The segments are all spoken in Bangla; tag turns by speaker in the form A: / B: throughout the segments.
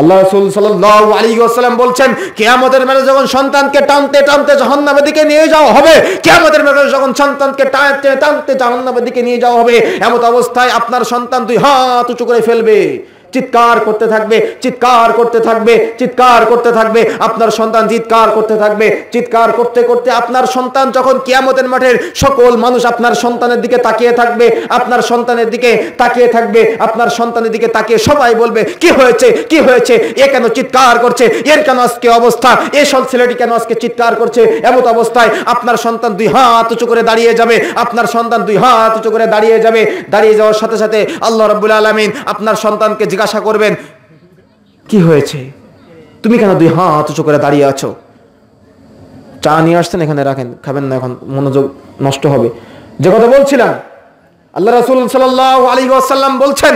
A: আল্লাহ রসুল সাল্লাল্লাহু আলাইহি ওয়াসাল্লাম বলছেন, কেয়ামতের মেলে যখন সন্তানকে টানতে টানতে জাহান্নামের দিকে নিয়ে যাওয়া হবে, কেয়ামতের মেলে যখন সন্তানকে টানতে টানতে জাহান্নামের দিকে নিয়ে যাওয়া হবে এমন অবস্থায় আপনার সন্তান দুই হাত উঁচু করে ফেলবে। চিৎকার করতে থাকবে, চিৎকার করতে থাকবে, চিৎকার করতে থাকবে, আপনার সন্তান চিৎকার করতে থাকবে। চিৎকার করতে করতে আপনার সন্তান যখন কিয়ামতের মাঠের সকল মানুষ আপনার সন্তানের দিকে তাকিয়ে থাকবে, আপনার সন্তানের দিকে তাকিয়ে থাকবে, আপনার সন্তানের দিকে তাকিয়ে সবাই বলবে, কি হয়েছে? কি হয়েছে? এ কেন চিৎকার করছে? এর কেন আজকে অবস্থা? এ সব ছেলেটি কেন আজকে চিৎকার করছে? এমত অবস্থায় আপনার সন্তান দুই হাত উঁচু করে দাঁড়িয়ে যাবে, আপনার সন্তান দুই হাত উঁচু করে দাঁড়িয়ে যাবে। দাঁড়িয়ে যাওয়ার সাথে সাথে আল্লাহ রব্বুল আলমিন আপনার সন্তানকে জিজ্ঞাসা করবেন, কি হয়েছে? তুমি কেন দুই হাত উঁচু করে দাঁড়িয়ে আছো? চা নিয়ে আসছেন, এখানে রাখেন, খাবেন না, এখন মনোযোগ নষ্ট হবে। যে কথা বলছিলাম, আল্লাহ রাসুল সাল্লাহ আলী ওয়াসাল্লাম বলছেন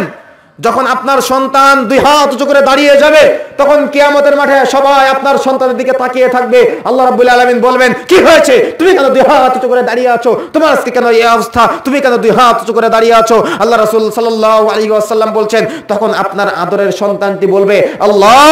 A: যখন আপনার সন্তান দুই হাত উঁচু করে দাঁড়িয়ে যাবে, তখন কিয়ামতের মাঠে সবাই আপনার সন্তানের দিকে তাকিয়ে থাকবে। আল্লাহ রাব্বুল আলামিন বলবেন, কি হয়েছে? তুমি কেন দুই হাত উঁচু করে দাঁড়িয়ে আছো? তোমার আজকে কেন এই অবস্থা? তুমি কেন দুই হাত উঁচু করে দাঁড়িয়ে আছো? আল্লাহ রাসূল সাল্লাল্লাহু আলাইহি ওয়াসাল্লাম বলছেন, তখন আপনার আদরের সন্তানটি বলবে, আল্লাহ,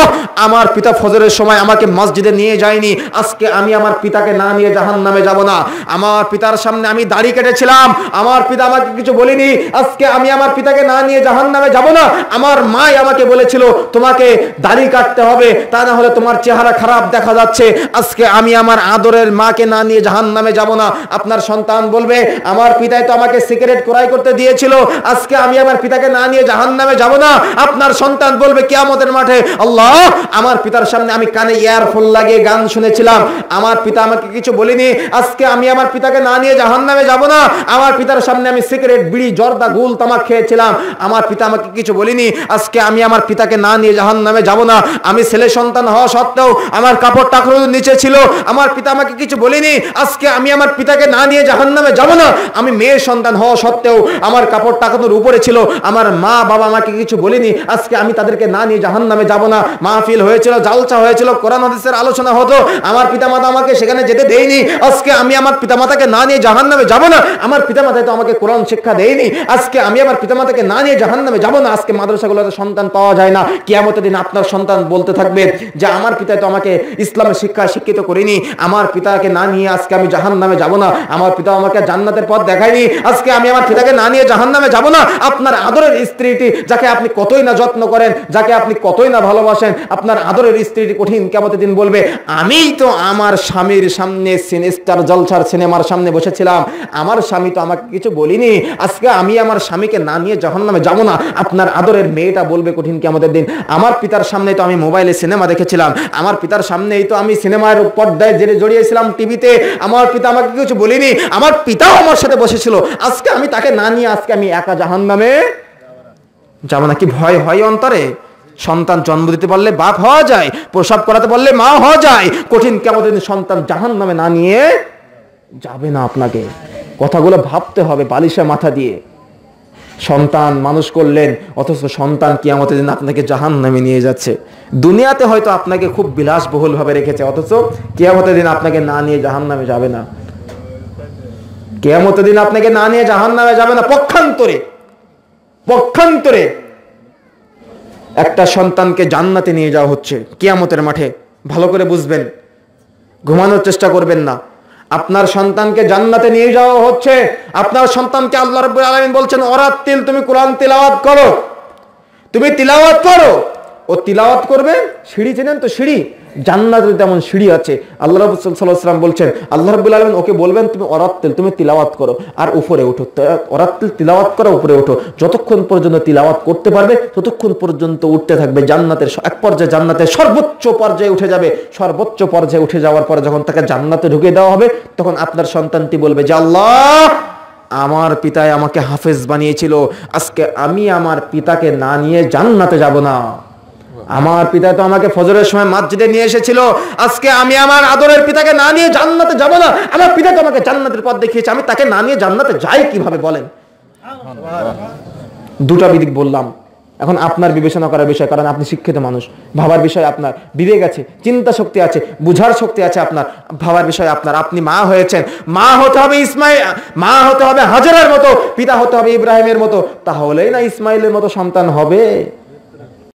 A: আমার পিতা ফজরের সময় আমাকে মসজিদে নিয়ে যায়নি। আজকে আমি আমার পিতাকে না নিয়ে জাহান্নামে যাব না। আমার পিতার সামনে আমি দাড়ি কেটেছিলাম। আমার পিতা আমাকে কিছু বলিনি। আজকে আমি আমার পিতাকে না নিয়ে জাহান্নামে যাব না। আমার মাই আমাকে বলেছিল, তোমাকে দাড়ি কাটতে হবে, তা না হলে তোমার চেহারা খারাপ দেখা যাচ্ছে। আজকে আমি আমার আদরের মাকে না নিয়ে জাহান্নামে যাব না। আপনার সন্তান বলবে, আমার পিতাই তো আমাকে সিগারেট ক্রয় করতে দিয়েছিল, আজকে আমি আমার পিতাকে না নিয়ে জাহান্নামে যাব না। আপনার সন্তান বলবে, কিয়ামতের মাঠে, আল্লাহ, আমার পিতার সামনে আমি কানে ইয়ারফোন লাগিয়ে গান শুনেছিলাম। আমার পিতা আমাকে কিছু বলিনি, আজকে আমি আমার পিতাকে না নিয়ে জাহান নামে যাব না। আমার পিতার সামনে আমি সিগারেট, বিড়ি, জর্দা, গুল, তামাক খেয়েছিলাম। আমার পিতা আমাকে কিছু বলিনি। আজকে আমি আমার পিতাকে না নিয়ে জাহান্নামে যাব না। আমি ছেলে সন্তান হওয়া সত্ত্বেও আমার কাপড় টাকরুর নিচে ছিল। আমার পিতা আমাকে কিছু বলিনি। আজকে আমি আমার পিতাকে না নিয়ে জাহান্নামে যাব না। আমি মেয়ের সন্তান হওয়া সত্ত্বেও আমার কাপড় টাকানোর উপরে ছিল। আমার মা বাবা আমাকে কিছু বলিনি। আজকে আমি তাদেরকে না নিয়ে জাহান্নামে যাব না। মাহফিল হয়েছিল জালচা হয়েছিল, কোরআন হাদিসের আলোচনা হতো। আমার পিতামাতা আমাকে সেখানে যেতে দেয়নি। আজকে আমি আমার পিতামাতাকে না নিয়ে জাহান নামে যাব না। আমার পিতামাতাই তো আমাকে কোরআন শিক্ষা দেয়নি। আজকে আমি আমার পিতামাতাকে না নিয়ে জাহান নামে যাব না। আজকে মাদ্রাসাগুলোতে সন্তান পাওয়া যায় না। কিয়ামতের দিন আপনার সন্তান বলতে থাকবে যে, আমার পিতা তো আমাকে ইসলামের শিক্ষা শিক্ষিত করেনি। আমার পিতাকে না নিয়ে আজকে আমি জাহান নামে যাব না। আমার পিতা আমাকে জান্নাতের পথ দেখায়নি। আজকে আমি আমার পিতাকে না নিয়ে জাহান নামে যাব না। আপনার আদরের স্ত্রীটি, যাকে আপনি কতই না যত্ন করেন, যাকে আপনি কতই না ভালোবাসেন, আপনার আদরের স্ত্রীটি কঠিন কেমতের দিন বলবে আমি তো আমার স্বামীর সামনে সিনেস্টার জলসার সিনেমার সামনে বসেছিলাম। আমার স্বামী তো আমাকে কিছু বলিনি। আজকে আমি আমার স্বামীকে না নিয়ে জাহান নামে যাব না। আপনার আদরের মেয়েটা বলবে কঠিন কেমতের দিন, আমার পিতার সামনে তো আমি মোবাইলে সিনেমা দেখেছিলাম, আমার পিতার সামনেই তো আমি সিনেমার পর্দায় জেনে জড়িয়েছিলাম টিভিতে, আমার পিতা আমাকে কিছু বলিনি, আমার পিতাও আমার সাথে বসেছিল, আজকে আমি তাকে না নিয়ে আজকে আমি একা জাহান নামে যাব না কি ভয় হয় অন্তরে। সন্তান জন্ম দিতে পারলে বাপ হওয়া যায়, প্রসব করাতে পারলে মা হওয়া যায়, কঠিন কেমন সন্তান জাহান নামে না নিয়ে যাবে না আপনাকে। কথাগুলো ভাবতে হবে বালিশে মাথা দিয়ে। সন্তান মানুষ করলেন, অথচ সন্তান কি আমাদের দিন আপনাকে জাহান নামে নিয়ে যাচ্ছে। দুনিয়াতে হয়তো আপনাকে খুব বিলাসবহুল ভাবে রেখেছে, অথচ কেয়ামতের দিন আপনাকে না নিয়ে জাহান নামে যাবে না। কেয়ামতের দিন আপনাকে না নিয়ে জাহান নামে যাবে না, পক্ষান্তরে। পক্ষান্তরে। একটা সন্তানকে জান্নাতে নিয়ে যাওয়া হচ্ছে কিয়ামতের মাঠে। ভালো করে বুঝবেন। ঘুমানোর চেষ্টা করবেন না। আপনার সন্তানকে জান্নাতে নিয়ে যাওয়া হচ্ছে। আপনার সন্তানকে আল্লাহ রাব্বুল আলামিন বলছেন অরাত্তিল তুমি কোরআন তিলাওয়াত করো। তুমি তিলাওয়াত করো। ও তিলাওয়াত করবে, সিঁড়ি চেনেন তো সিঁড়ি। জান্নাতে তেমন সিঁড়ি আছে, আল্লাহ সাল্লাল্লাহু আলাইহি বলছেন, আল্লাহ রাব্বুল আলামিন ওকে বলবেন, তুমি অরাত্তিল তুমি তিলাওয়াত করো, আর উপরে ওঠো অরাত্তিল তিলাওয়াত করো, উপরে ওঠো যতক্ষণ পর্যন্ত তিলাওয়াত করতে পারবে, ততক্ষণ পর্যন্ত উঠতে থাকবে জান্নাতের এক পর্যায়ে জান্নাতের সর্বোচ্চ পর্যায়ে উঠে যাবে। সর্বোচ্চ পর্যায়ে উঠে যাওয়ার পরে যখন তাকে জান্নাতে ঢুকে দেওয়া হবে, তখন আপনার সন্তানটি বলবে যে, আল্লাহ, আমার পিতায় আমাকে হাফেজ বানিয়েছিল। আজকে আমি আমার পিতাকে না নিয়ে জান্নাতে যাব না। আমার পিতা তো আমাকে ফজরের সময় মসজিদে নিয়ে এসেছিল। আজকে আমি আমার আদরের পিতাকে না নিয়ে জান্নাতে যাব না। আমার পিতা তো আমাকে জান্নাতের পথ দেখিয়েছে। আমি তাকে না নিয়ে জান্নাতে যাই কীভাবে বলেন? দুটা বিদিক বললাম। এখন আপনার বিবেচনা করার বিষয়, কারণ আপনি শিক্ষিত মানুষ। ভাবার বিষয় আপনার। বিবেক আছে, চিন্তা শক্তি আছে, বুঝার শক্তি আছে আপনার। ভাবার বিষয় আপনার। আপনি মা হয়েছেন। মা হতে হবে ইসমাইল, মা হতে হবে হাজারের মতো, পিতা হতে হবে ইব্রাহিমের মতো। তাহলেই না ইসমাইলের মতো সন্তান হবে।